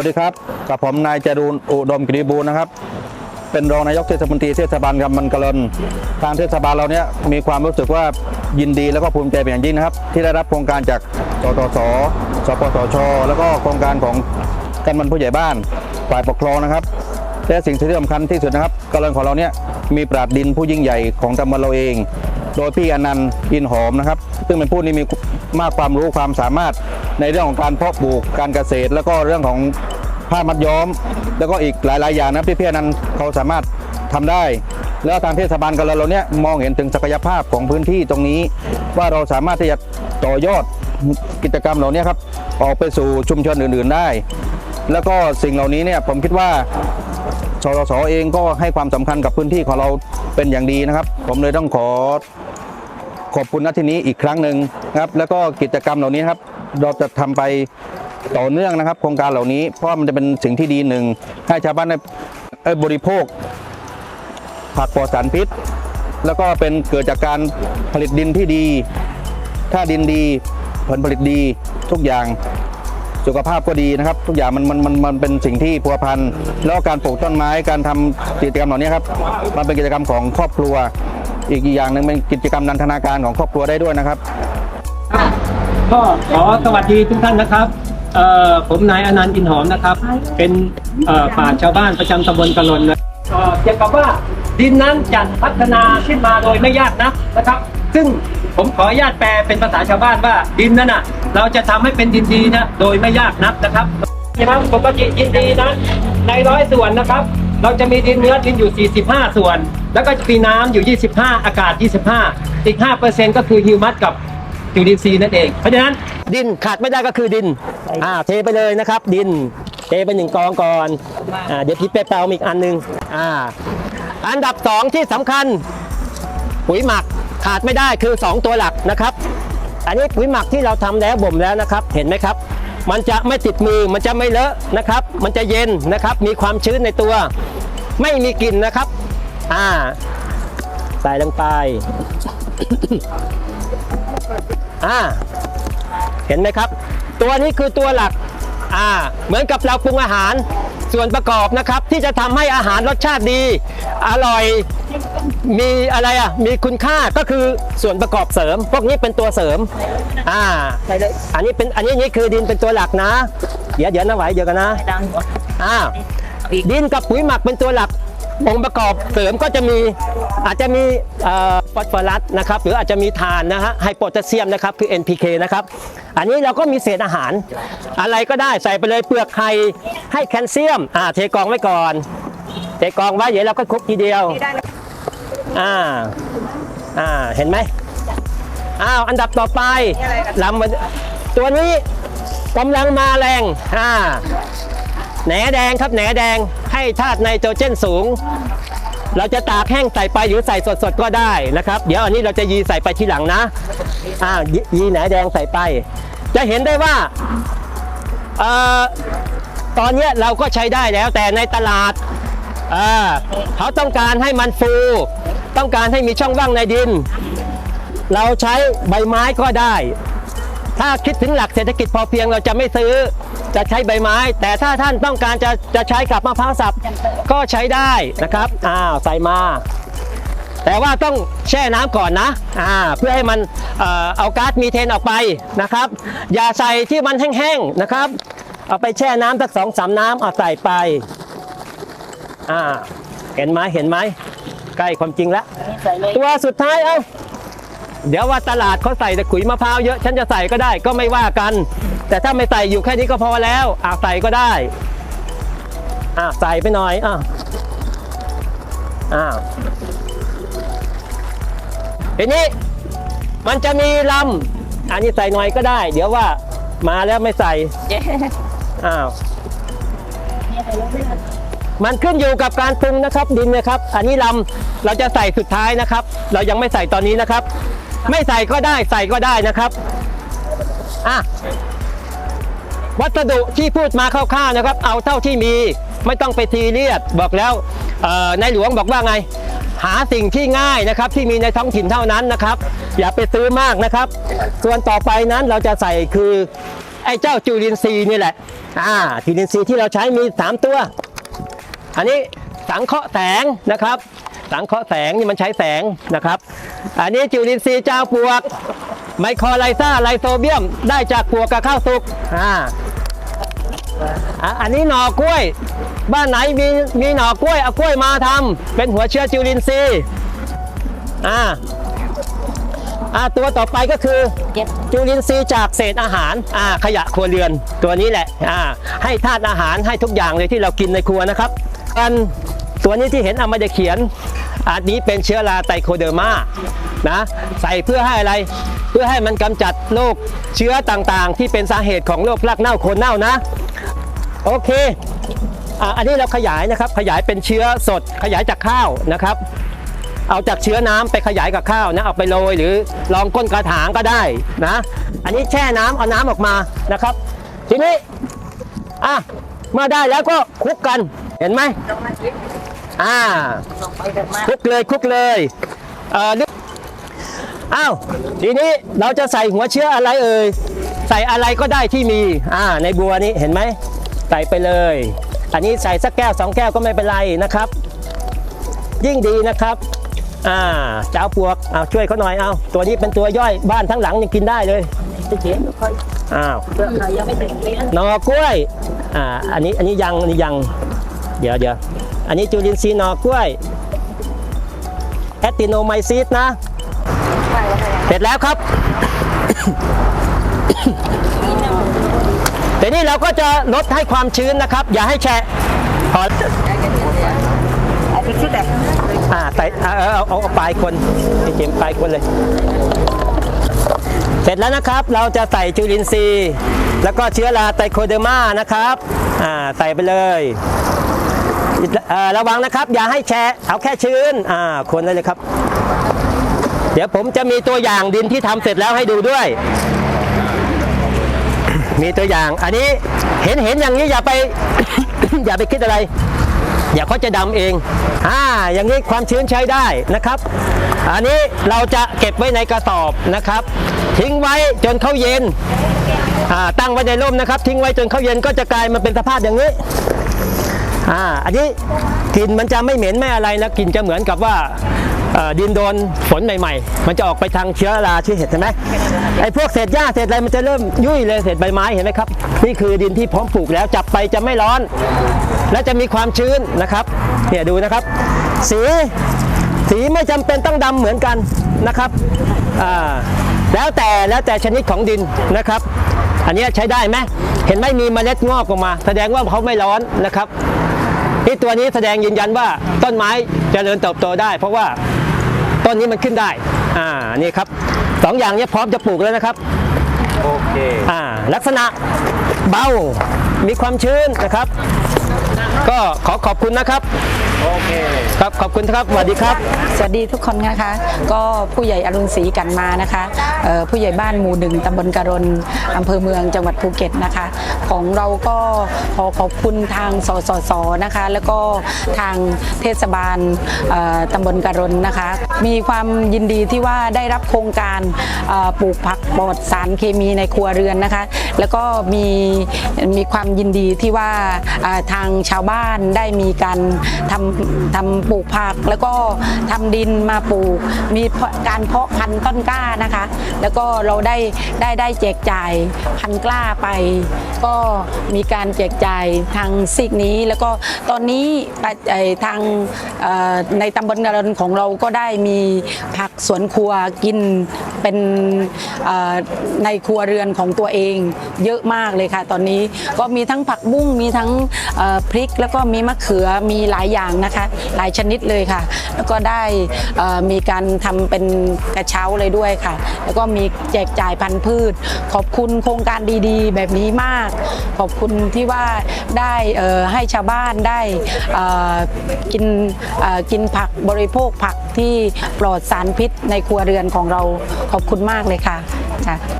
วัสดีครับกับผมนายจรูนอุดมกิริบูรณ์นะครับ เป็นรองนายกเทศมนตรีเทศบาลกำมันกระลนทางเทศบาลเราเนี้ยมีความรู้สึกว่ายินดีแล้วก็ภูมิใจเป็นอย่างยิ่งนะครับ ที่ได้รับโครงการจากสตสสปสช แล้วก็โครงการของกำมันผู้ใหญ่บ้านฝ่ายปกครองนะครับและสิ่งที่สำคัญที่สุดนะครับกะลนของเราเนี่ยมีปราดดินผู้ยิ่งใหญ่ของตำบลเราเอง โดยพี่อนันต์อินหอมนะครับ ซึ่งเป็นผู้ที่มีมากความรู้ความสามารถในเรื่องของการเพาะปลูกการเกษตร แล้วก็เรื่องของ ผ้ามัดย้อม แล้วก็อีกหลาย ๆ อย่างนะพี่อนันเขาสามารถทำได้ แล้วทางเทศบาลกะลนเราเนี่ยมองเห็นถึงศักยภาพของพื้นที่ตรงนี้ ว่าเราสามารถที่จะต่อยอดกิจกรรมเหล่านี้ครับออกไปสู่ชุมชนอื่น ๆ ได้ แล้วก็สิ่งเหล่านี้เนี่ยผมคิดว่าสสสเองก็ให้ความสำคัญกับพื้นที่ของเราเป็นอย่างดีนะครับ ผมเลยต้องขอขอบคุณณที่นี้อีกครั้งหนึ่งครับ แล้วก็กิจกรรมเหล่านี้ครับ เราจะทำไป ต่อเนื่องนะครับ โครงการเหล่านี้เพราะมันจะเป็นสิ่งที่ดีหนึ่งให้ชาวบ้านได้บริโภค ผักปลอดสารพิษ แล้วก็เป็นเกิดจากการผลิตดินที่ดี ถ้าดินดีผลผลิตดีทุกอย่างสุขภาพก็ดีนะครับ ทุกอย่างมันมันมันมันเป็นสิ่งที่พัวพันแล้วการปลูกต้นไม้การทำกิจกรรมเหล่านี้ครับมันเป็นกิจกรรมของครอบครัว อีกอย่างหนึ่งเป็นกิจกรรมนันทนาการของครอบครัวได้ด้วยนะครับก็ขอสวัสดีทุกท่านนะครับ เอ่อผมนายอนันต์อินหอมนะครับ เป็นเอ่อป่าชาวบ้านประจำตำบลกะลนนะเอ่อเกี่ยวกับว่าดินนั้นจะพัฒนาขึ้นมาโดยไม่ยากนะนะครับ ซึ่งผมขออนุญาตแปลเป็นภาษาชาวบ้านว่าดินนั้นน่ะ เราจะทำให้เป็นดินดีนะโดยไม่ยากนักนะครับนะครับปกติดินดีนะในร้อยส่วนนะครับ เราจะมีดินเนื้อดินอยู่ 45 ส่วน แล้วก็จะมีน้ำอยู่ 25 อากาศ 25 อีก 5%ก็คือฮิวมัสกับจุลินทรีย์นั่นเองเพราะฉะนั้นดินขาดไม่ได้ก็คือดิน อ่าเทไปเลยนะครับดิน เทไปหนึ่งกองก่อนอ่าเดี๋ยวพี่เป๊ะแปลอีกอันหนึ่งอ่าอันดับสองที่สำคัญปุ๋ยหมักขาดไม่ได้คือ 2 ตัวหลักนะครับ อันนี้ปุ๋ยหมักที่เราทำแล้วบ่มแล้วนะครับ เห็นไหมครับ มันจะไม่ติดมือมันจะไม่เลอะนะครับ มันจะเย็นนะครับ มีความชื้นในตัว ไม่มีกลิ่นนะครับ อ่า ใส่ลงไป อ่า เห็นไหมครับ ตัวนี้คือตัวหลักอ่าเหมือนกับเราปรุงอาหารส่วนประกอบนะครับที่จะทำให้อาหารรสชาติดี อร่อยมีอะไรอะมีคุณค่าก็คือส่วนประกอบเสริม พวกนี้เป็นตัวเสริมอ่าอันนี้เป็นอันนี้นี่คือดินเป็นตัวหลักนะ เดี๋ยวเดี๋ยวนะไหวเดี๋ยวกันนะอ่าดินกับปุ๋ยหมักเป็นตัวหลัก องค์ประกอบเสริมก็จะมีอาจจะมีฟอสฟอรัสนะครับหรืออาจจะมีถ่านนะฮะไฮโปแทสเซียมนะครับคือ NPK นะครับอันนี้เราก็มีเศษอาหาร อะไรก็ได้ใส่ไปเลยเปลือกไข่ให้แคลเซียมอ่าเทกองไว้ก่อนเทกองไว้เดี๋ยวเราก็คลุกทีเดียวอ่าอ่าเห็นไหมอ้าวอันดับต่อไปลำตัวนี้กำลังมาแรงอ่า แหนแดงครับแหนแดงให้ธาตุไนโตรเจนสูง เราจะตากแห้งใส่ไปหรือใส่สดๆก็ได้นะครับ เดี๋ยวอันนี้เราจะยีใส่ไปทีหลังนะอ่ายียีแหนแดงใส่ไป จะเห็นได้ว่าเอ่อตอนเนี้ยเราก็ใช้ได้แล้วแต่ในตลาดเอ่อเขาต้องการให้มันฟู ต้องการให้มีช่องว่างในดิน เราใช้ใบไม้ก็ได้ ถ้าคิดถึงหลักเศรษฐกิจพอเพียงเราจะไม่ซื้อ จะใช้ใบไม้ แต่ถ้าท่านต้องการจะจะใช้กับมะพร้าวสับก็ใช้ได้นะครับอ้าวใส่มา แต่ว่าต้องแช่น้ำก่อนนะอ่าเพื่อให้มันเอาก๊าซมีเทนออกไปนะครับ อย่าใส่ที่มันแห้งๆนะครับ เอาไปแช่น้ำสักสองสามน้ำเอาใส่ไปอ่าเห็นไหมเห็นไหมใกล้ความจริงแล้วตัวสุดท้ายเอาเดี๋ยวว่าตลาดเขาใส่แต่ขุยมะพร้าวเยอะ ฉันจะใส่ก็ได้ก็ไม่ว่ากัน แต่ถ้าไม่ใส่อยู่แค่นี้ก็พอแล้วอะใส่ก็ได้อะใส่ไปหน่อยอะอ่าทีนี้มันจะมีลำอันนี้ใส่หน่อยก็ได้ เดี๋ยวว่ามาแล้วไม่ใส่อ้าวมันขึ้นอยู่กับการปรุงนะครับดินนะครับ อันนี้ลำเราจะใส่สุดท้ายนะครับ เรายังไม่ใส่ตอนนี้นะครับ ไม่ใส่ก็ได้ใส่ก็ได้นะครับอะ วัสดุที่พูดมาคร่าวๆนะครับ เอาเท่าที่มีไม่ต้องไปทีเรียดบอกแล้วในหลวงบอกว่าไง หาสิ่งที่ง่ายนะครับ ที่มีในท้องถิ่นเท่านั้นนะครับ อย่าไปซื้อมากนะครับ ส่วนต่อไปนั้นเราจะใส่คือไอ้เจ้าจุลินทรีย์นี่แหละอ่าจุลินทรีย์ที่เราใช้มี 3 ตัว อันนี้สังเคราะห์แสงนะครับ สังเคราะห์แสงนี่มันใช้แสงนะครับ อันนี้จุลินทรีย์เจ้าปวกไมโครไลซ่าไลโซเบียมได้จากปวกกับข้าวสุกอ่า อะอันนี้หน่อกล้วย บ้านไหนมีมีหน่อกล้วยเอากล้วยมาทำเป็นหัวเชื้อจุลินทรีย์อ่าอ่าตัวต่อไปก็คือจุลินทรีย์จากเศษอาหารอ่าขยะครัวเรือนตัวนี้แหละอ่าให้ธาตุอาหารให้ทุกอย่างเลยที่เรากินในครัวนะครับอันตัวนี้ที่เห็นเอามาจะเขียนอันนี้เป็นเชื้อราไตโคเดอร์มานะใส่เพื่อให้อะไรเพื่อให้มันกำจัดโรคเชื้อต่างๆ ที่เป็นสาเหตุของโรครากเน่าโคนเน่านะ โอเคอ่าอันนี้เราขยายนะครับขยายเป็นเชื้อสดขยายจากข้าวนะครับ เอาจากเชื้อน้ำไปขยายกับข้าวนะเอาไปโรยหรือลองก้นกระถางก็ได้นะอันนี้แช่น้ำเอาน้ำออกมานะครับ ทีนี้อะมาได้แล้วก็คลุกกันเห็นไหมอ่าคลุกเลยคลุกเลยเอ่ออ้าวทีนี้เราจะใส่หัวเชื้ออะไรเอ่ยใส่อะไรก็ได้ที่มีอ่าในบัวนี้เห็นไหม ใส่ไปเลย อันนี้ใส่สักแก้วสองแก้วก็ไม่เป็นไรนะครับ ยิ่งดีนะครับอ่าเจ้าปวกเอาช่วยเขาหน่อยเอาตัวนี้เป็นตัวย่อยบ้านทั้งหลังยังกินได้เลยอ้าวหน่อกล้วยอ่าอันนี้อันนี้ยังอันนี้ยัง เดี๋ยวเดี๋ยวอันนี้จุลินทรีย์หน่อกล้วยแอตติโนไมซิสนะเสร็จแล้วครับ แต่นี่เราก็จะลดให้ความชื้นนะครับ อย่าให้แฉะพออ่าใส่เอาเอาเอาเอาเอาปลายคนไอเข็มปลายคนเลย เสร็จแล้วนะครับเราจะใส่จุลินทรีย์ แล้วก็เชื้อราไตโคเดอร์มานะครับอ่าใส่ไปเลยเอ่อระวังนะครับ อย่าให้แฉะเอาแค่ชื้นอ่าคนได้เลยครับ เดี๋ยวผมจะมีตัวอย่างดินที่ทำเสร็จแล้วให้ดูด้วย มีตัวอย่าง อันนี้เห็นเห็นอย่างนี้อย่าไป อย่าไปคิดอะไร อย่าเขาจะดำเองอ่าอย่างนี้ความชื้นใช้ได้นะครับ อันนี้เราจะเก็บไว้ในกระสอบนะครับ ทิ้งไว้จนเขาเย็นอ่าตั้งไว้ในร่มนะครับ ทิ้งไว้จนเขาเย็นก็จะกลายมาเป็นสภาพอย่างนี้อ่าอันนี้กลิ่นมันจะไม่เหม็นไม่อะไรนะกลิ่นจะเหมือนกับว่า ดินโดนฝนใหม่ ๆ มันจะออกไปทางเชื้อราที่เห็ดใช่ไหมไอ้พวกเศษหญ้าเศษอะไรมันจะเริ่มยุ่ยเลยเศษใบไม้เห็นไหมครับ นี่คือดินที่พร้อมปลูกแล้วจับไปจะไม่ร้อน และจะมีความชื้นนะครับเนี่ยดูนะครับ สีสีไม่จำเป็นต้องดำเหมือนกันนะครับอ่าแล้วแต่แล้วแต่ชนิดของดินนะครับ อันนี้ใช้ได้ไหมเห็นไหมมีเมล็ดงอกออกมา แสดงว่าเขาไม่ร้อนนะครับที่ตัวนี้แสดงยืนยันว่าต้นไม้จเจริญเติบโตได้ เพราะว่า ต้นนี้มันขึ้นได้ อ่า นี่ครับสองอย่างนี้พร้อมจะปลูกแล้วนะครับ โอเค อ่า ลักษณะเบา มีความชื้นนะครับ ก็ขอขอบคุณนะครับ โอเค ครับขอบคุณครับ สวัสดีครับ สวัสดีทุกคนนะคะ ก็ผู้ใหญ่อรุณศรีกันมานะคะเอ่อผู้ใหญ่บ้านหมู่หนึ่งตำบลกระรนอำเภอเมืองจังหวัดภูเก็ตนะคะ ของเราก็ขอขอบคุณทางสสสนะคะ แล้วก็ทางเทศบาลเอ่อตำบลกระรนนะคะ มีความยินดีที่ว่าได้รับโครงการปลูกผักปลอดสารเคมีในครัวเรือนนะคะ แล้วก็มีมีความยินดีที่ว่าทางชาวบ้านได้มีการทำทำปลูกผัก แล้วก็ทำดินมาปลูก มีการเพาะพันธุ์ต้นกล้านะคะ แล้วก็เราได้ได้ได้แจกจ่ายพันธุ์กล้าไป ก็มีการแจกจ่ายทางซีกนี้ แล้วก็ตอนนี้ทางในตำบลกระดนของเราก็ได้มีผักสวนครัวกินเป็นในครัวเรือนของตัวเองเยอะมากเลยค่ะ ตอนนี้ก็มีทั้งผักบุ้งมีทั้งพริก แล้วก็มีมะเขือมีหลายอย่างนะคะ หลายชนิดเลยค่ะ แล้วก็ได้มีการทำเป็นกระเช้าเลยด้วยค่ะ แล้วก็มีแจกจ่ายพันธุ์พืช ขอบคุณโครงการดีๆ แบบนี้มากขอบคุณที่ว่าได้ให้ชาวบ้านได้กินกินผักบริโภคผักที่ปลอดสารพิษในครัวเรือนของเราขอบคุณมากเลยค่ะค่ะ